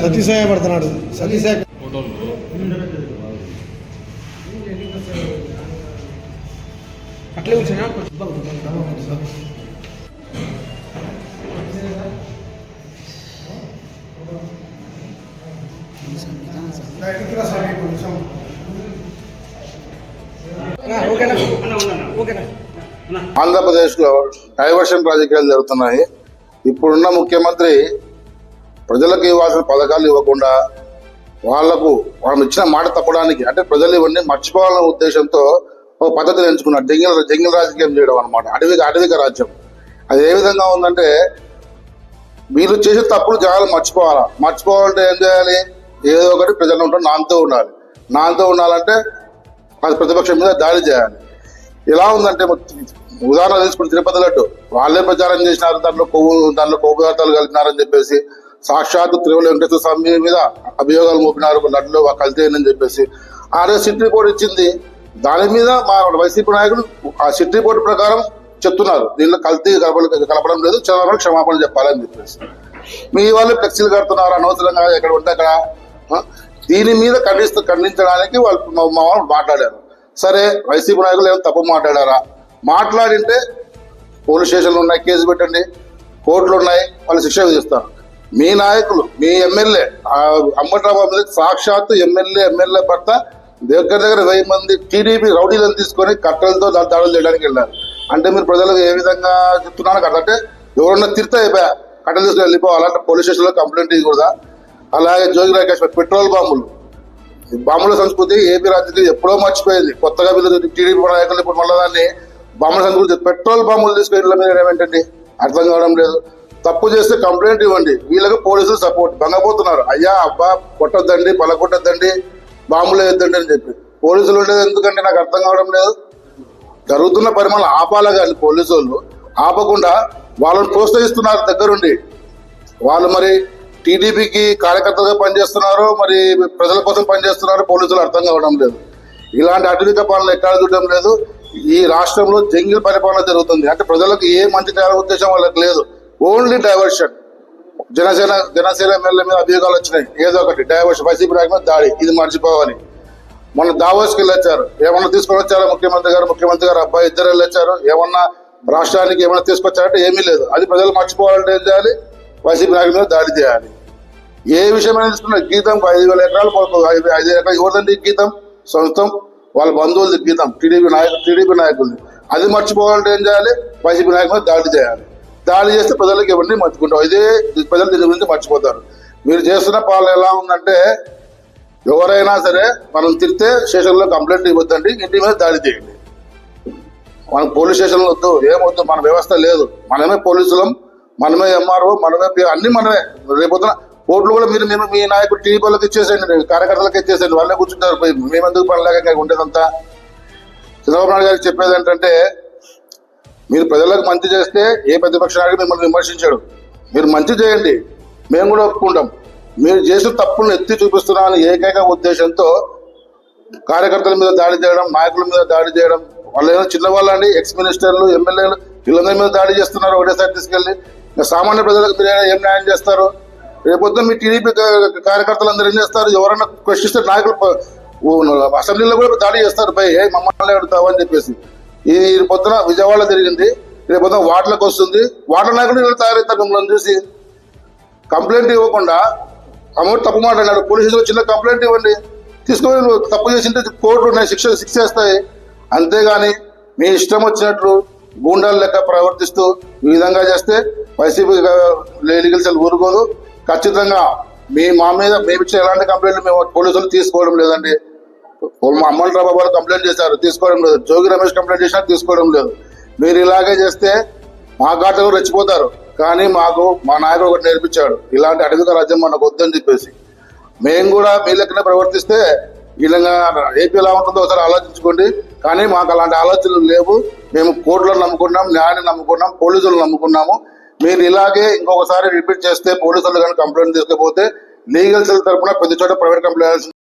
సతీసాయ పడుతున్నాడు. సతీసాయ ఫోటోలు అట్లే కూర్చున్నా. ఓకేనా? ఓకేనా? ఆంధ్రప్రదేశ్లో డైవర్షన్ రాజకీయాలు జరుగుతున్నాయి. ఇప్పుడున్న ముఖ్యమంత్రి ప్రజలకు ఇవ్వాల్సిన పథకాలు ఇవ్వకుండా వాళ్ళకు వాళ్ళు ఇచ్చిన మాట తప్పడానికి అంటే ప్రజలు ఇవన్నీ మర్చిపోవాలనే ఉద్దేశంతో ఒక పద్ధతిని ఎంచుకున్నారు. జంగిల్ జంగిల్ రాజకీయం చేయడం అనమాట అడవిక అడవిక రాజ్యం. అది ఏ విధంగా ఉందంటే వీళ్ళు చేసే తప్పులు జనాలు మర్చిపోవాలా? మర్చిపోవాలంటే ఏం చేయాలి? ఏదో ఒకటి ప్రజలు ఉంటాం నాంతో ఉండాలి. నాంతో ఉండాలంటే అది ప్రతిపక్షం మీద దాడి చేయాలి. ఎలా ఉందంటే ఉదాహరణ తీసుకుని తిరుపతి లడ్డు. వాళ్ళే ప్రచారం చేసినారు దాంట్లో కొవ్వు దాంట్లో కొవ్వు పదార్థాలు కలిపినారని చెప్పేసి సాక్షాత్ తిరుమల వెంకటేశ్వర స్వామి మీద అభియోగాలు మోపినారు లడ్డులో కల్తీ అయిందని చెప్పేసి. ఆర్ఏ సిట్ రిపోర్ట్ ఇచ్చింది. దాని మీద మా వైసీపీ నాయకులు ఆ సిట్ రిపోర్ట్ ప్రకారం చెప్తున్నారు. దీనిలో కల్తీ కలపడం కలపడం లేదు చంద్రబాబు క్షమాపణ చెప్పాలని చెప్పేసి. మీ వాళ్ళు ఫ్లెక్సీలు కడుతున్నారు? అనవసరంగా ఎక్కడ ఉంటే అక్కడ దీని మీద ఖండిస్తూ ఖండించడానికి వాళ్ళు మా- మా వాళ్ళు మాట్లాడారు. సరే వైసీపీ నాయకులు ఏమైనా తప్పు మాట్లాడారా? మాట్లాడింటే పోలీస్ స్టేషన్లు ఉన్నాయి కేసు పెట్టండి. కోర్టులు ఉన్నాయి వాళ్ళు శిక్ష విధిస్తారు. మీ నాయకులు మీ ఎమ్మెల్యే అమ్మటరాబు మీద సాక్షాత్తు ఎమ్మెల్యే ఎమ్మెల్యే భర్త దగ్గర దగ్గర వెయ్యి మంది టీడీపీ రౌడీలను తీసుకొని కట్టెలతో దా- దాడులు చేయడానికి వెళ్ళారు. అంటే మీరు ప్రజలకు ఏ విధంగా చెప్తున్నాను కదా అంటే ఎవరన్నా తిరితే అయిపోయా కట్టలు తీసుకుని వెళ్ళిపోవాలంటే పోలీస్ స్టేషన్లో కంప్లైంట్ ఇవ్వకూడదా? అలాగే జోగి రాకేష్ పెట్రోల్ బాంబులు. ఈ సంస్కృతి ఏపీ రాజకీయం ఎప్పుడో మర్చిపోయింది. కొత్తగా వీళ్ళు టీడీపీ నాయకులు ఇప్పుడు మళ్ళీ దాన్ని బాంబుల సంస్కృతి పెట్రోల్ బాంబులు తీసుకెళ్ళిన మీద ఏమేంటండి అర్థం కావడం లేదు. తప్పు చేస్తే కంప్లైంట్ ఇవ్వండి. వీళ్ళకి పోలీసులు సపోర్ట్. భంగపోతున్నారు అయ్యా అబ్బా కొట్టొద్దండి పలకొట్టొద్దండి బాంబులు వేయొద్దండి అని చెప్పి. పోలీసులు ఉండేది ఎందుకంటే నాకు అర్థం కావడం లేదు. జరుగుతున్న పరిమాణం ఆపాల కానీ పోలీసు వాళ్ళు ఆపకుండా వాళ్ళని ప్రోత్సహిస్తున్నారు దగ్గరుండి. వాళ్ళు మరి టీడీపీకి కార్యకర్తలుగా పనిచేస్తున్నారు మరి ప్రజల కోసం పనిచేస్తున్నారు పోలీసులు అర్థం కావడం లేదు. ఇలాంటి అటవిక పాలన ఎక్కడ చూడడం లేదు. ఈ రాష్ట్రంలో జంగిల్ పరిపాలన జరుగుతుంది. అంటే ప్రజలకు ఏ మంచి చేయాలనే ఉద్దేశం వాళ్ళకి లేదు. Only diversion Janasena Janasena MLA మీద అభియోగాలు వచ్చినాయి. ఏదో ఒకటి. డైవర్షన్ వైసీపీ రాక దాడి. ఇది మర్చిపోవాలి. మొన్న దావోస్కి వెళ్ళొచ్చారు. ఏమన్నా తీసుకొని వచ్చారా ముఖ్యమంత్రి గారు? ముఖ్యమంత్రి గారు అబ్బాయి ఇద్దరు వెళ్ళొచ్చారు. ఏమన్నా రాష్ట్రానికి ఏమైనా తీసుకొచ్చారంటే ఏమీ లేదు. అది ప్రజలు మర్చిపోవాలంటే ఏం చేయాలి? వైసీపీ నాయకుల మీద దాడి చేయాలి. ఏ విషయమైనా తీసుకున్న గీతం ఐదు వేల ఎకరాలు కొరకు ఐదు ఎకరాలు ఎవరిదండి గీతం? సొంతం వాళ్ళ బంధువులది గీతం టీడీపీ నాయకులు టీడీపీ నాయకులది. అది మర్చిపోవాలంటే ఏం చేయాలి? వైసీపీ నాయకులు దాడి చేయాలి. దాడి చేస్తే ప్రజలకు ఇవన్నీ మర్చిపోతాం ఇదే ప్రజలు దీని గురించి మర్చిపోతారు. మీరు చేస్తున్న పాలన ఎలా ఉందంటే ఎవరైనా సరే మనం తిరితే స్టేషన్లో కంప్లైంట్ ఇవ్వద్దండి ఇంటి మీద దాడి చేయండి. మనకు పోలీస్ స్టేషన్లు వద్దు ఏమొద్దు మన వ్యవస్థ లేదు. మనమే పోలీసులం మనమే ఎంఆర్ఓ మనమే అన్ని మనమే. రేపొద్దున ఓట్లు కూడా మీరు మేము మీ నాయకుడు టీడీపీ వాళ్ళకి ఇచ్చేసేయండి కార్యకర్తలకు ఇచ్చేసేయండి. వాళ్ళే కూర్చుంటారు. మేమెందుకు పనిలాగా ఉండేదంతా? చంద్రబాబు నాయుడు గారికి చెప్పేది ఏంటంటే మీరు ప్రజలకు మంచి చేస్తే ఏ ప్రతిపక్ష నాయకుడు మిమ్మల్ని విమర్శించాడు. మీరు మంచి చేయండి. మేము కూడా ఒప్పుకుంటాం. మీరు చేసిన తప్పులను ఎత్తి చూపిస్తున్నామని ఏకైక ఉద్దేశంతో కార్యకర్తల మీద దాడి చేయడం నాయకుల మీద దాడి చేయడం వాళ్ళు ఏమో చిన్నవాళ్ళండి ఎక్స్ మినిస్టర్లు ఎమ్మెల్యేలు వీళ్ళందరి మీద దాడి చేస్తున్నారు ఒకటేసారి తీసుకెళ్ళి. సామాన్య ప్రజలకు మీరు ఏం న్యాయం చేస్తారు? రేపొద్దున మీ టీడీపీ కార్యకర్తలు అందరూ ఏం చేస్తారు? ఎవరైనా క్వశ్చిస్తే నాయకులు అసెంబ్లీలో కూడా దాడి చేస్తారు. పై ఏ మమ్మల్ని అడుగుతావు అని చెప్పేసి. ఈ పొద్దున విజయవాడలో జరిగింది. రేపు పొద్దున వార్డులకు వస్తుంది. వార్డుల నాయకులు వీళ్ళు తయారవుతారు మిమ్మల్ని చూసి? కంప్లైంట్ ఇవ్వకుండా అమౌంట్ తప్పు మాట్లాడాడు పోలీసులు చిన్న కంప్లైంట్ ఇవ్వండి. తీసుకొని తప్పు చేసింటే కోర్టు ఉన్నాయి శిక్ష శిక్ష చేస్తాయి అంతేగాని మీ ఇష్టం వచ్చినట్లు గూండాల లెక్క ప్రవర్తిస్తూ ఈ విధంగా చేస్తే వైసీపీ లీగల్ సెల్ ఊరుకోదు. ఖచ్చితంగా మీ మా మీద మేము ఇచ్చిన ఎలాంటి కంప్లైంట్లు మేము పోలీసులు తీసుకోవడం లేదండి. మా అమ్మల రాబాబు కంప్లైంట్ చేశారు తీసుకోవడం లేదు. జోగి రమేష్ కంప్లైంట్ చేసినా తీసుకోవడం లేదు. మీరు ఇలాగే చేస్తే మా ఘాటకు రెచ్చిపోతారు. కానీ మాకు మా నాయకుడు ఒకటి నేర్పించాడు. ఇలాంటి అడుగుత రాజ్యం మనకు వద్దని చెప్పేసి. మేము కూడా మీ లెక్కనే ప్రవర్తిస్తే ఇలా ఏపీ ఎలా ఉంటుందో ఒకసారి ఆలోచించుకోండి. కానీ మాకు అలాంటి ఆలోచనలు లేవు. మేము కోర్టులను నమ్ముకున్నాం న్యాయాన్ని నమ్ముకున్నాం పోలీసులను నమ్ముకున్నాము. మీరు ఇలాగే ఇంకొకసారి రిపీట్ చేస్తే పోలీసులు కానీ కంప్లైంట్ తీసుకుపోతే లీగల్ సెల్ తరఫున ప్రతి చోట ప్రైవేట్ కంప్లైంట్